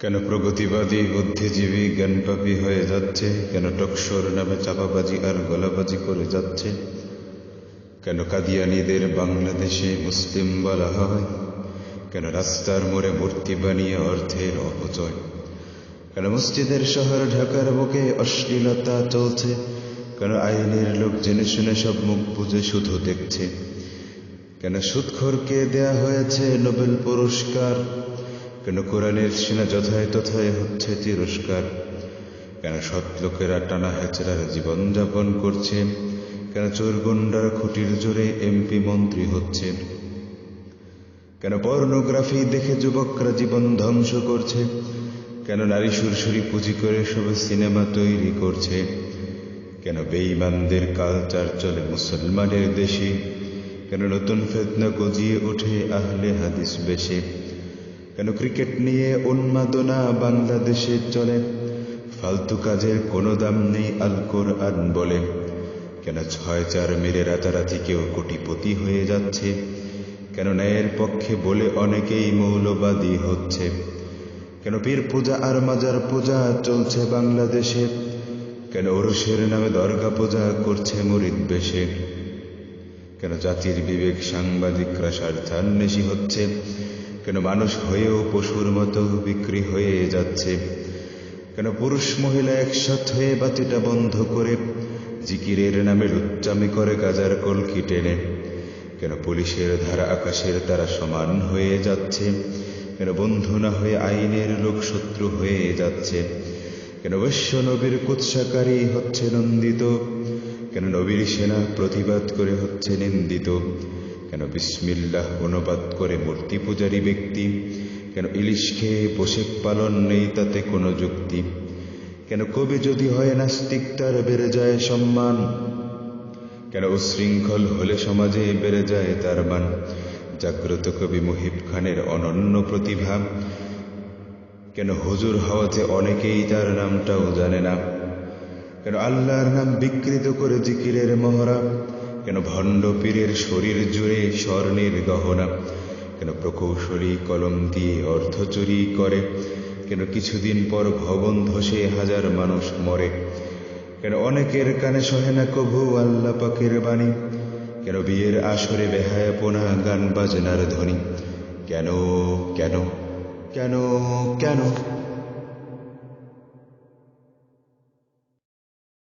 কেন প্রগতিবাদী, বুদ্ধিজীবী, জ্ঞানপাপী হয়ে যাচ্ছে? কেন টকসর নামে চাপাবাজি আর গলাবাজি করে যাচ্ছে? কেন কাদিয়ানিদের বাংলাদেশে মুসলিম বলা হয়? কেন রাস্তার মোড়ে মূর্তি বানিয়ে অর্থের অপচয়? কেন মসজিদের শহর ঢাকার বুকে অশ্লীলতা চলছে? কেন আইনের লোক জেনে শুনে সব মুখ বুঝে শুধু দেখছে? কেন সুৎখরকে দেয়া হয়েছে নোবেল পুরস্কার? কেন কোরআনের সেনা যথায় তথায় হচ্ছে তিরস্কার? কেন সৎ লোকেরা টানা হেচড়ার জীবনযাপন করছে? কেন চোরগুন্ডার খুঁটির জোরে এমপি মন্ত্রী হচ্ছে? কেন পর্নোগ্রাফি দেখে যুবকরা জীবন ধ্বংস করছে? কেন নারী সুরসুরি পুঁজি করে সবে সিনেমা তৈরি করছে? কেন বেঈমানদের কালচার চলে মুসলমানের দেশে? কেন নতুন ফেতনা গজিয়ে ওঠে আহলে হাদিস বেশে? কেন ক্রিকেট নিয়ে উন্মাদনা বাংলাদেশে চলে? ফালতু কাজের কোনো দাম নেই আল কোরআন বলে। কেন ছয় চার মেরে রাতারাতি কেউ কোটিপতি হয়ে যাচ্ছে? কেন ন্যায়ের পক্ষে বলে অনেকেই মৌলবাদী হচ্ছে? কেন পীর পূজা আর মাজার পূজা চলছে বাংলাদেশে? কেন ওরসের নামে দরগা পূজা করছে মরিদ বেশে? কেন জাতির বিবেক সাংবাদিকরা স্বার্থান্বেষী হচ্ছে? কেন মানুষ হয়েও পশুর মতো বিক্রি হয়ে যাচ্ছে? কেন পুরুষ মহিলা একসাথ হয়ে বাতিটা বন্ধ করে জিকিরের নামে লুচ্চামি করে গাজার কলকি টেনে? কেন পুলিশের ধারা আকাশের তারা সমান হয়ে যাচ্ছে? কেন বন্ধু না হয়ে আইনের লোক শত্রু হয়ে যাচ্ছে? কেন বৈশ্য নবীর কুৎসাকারী হচ্ছে নন্দিত? কেন নবীর সেনা প্রতিবাদ করে হচ্ছে নিন্দিত? কেন বিসমিল্লাহ অনুবাদ করে মূর্তি পূজারী ব্যক্তি? কেন ইলিশ খেয়ে পোশেক পালন নেই তাতে কোনো যুক্তি? কেন কবি যদি হয় নাস্তিক, তার বেড়ে যায় সম্মান? কেন উশৃঙ্খল হলে সমাজে বেড়ে যায় তার মান? জাগ্রত কবি মুহিব খানের অনন্য প্রতিভা। কেন হুজুর হওয়াতে অনেকেই তার নামটাও জানে না? কেন আল্লাহর নাম বিকৃত করে জিকিরের মহড়া? কেন ভণ্ড পীরের শরীর জুড়ে স্বর্ণের গহনা? কেন প্রকৌশলী কলম দিয়ে অর্থ চুরি করে? কেন কিছুদিন পর ভবন ধসে হাজার মানুষ মরে? কেন অনেকের কানে সহে না কভু আল্লাহ পাকের বাণী? কেন বিয়ের আসরে বেহায়াপনা গান বাজনার ধ্বনি? কেন কেন কেন কেন?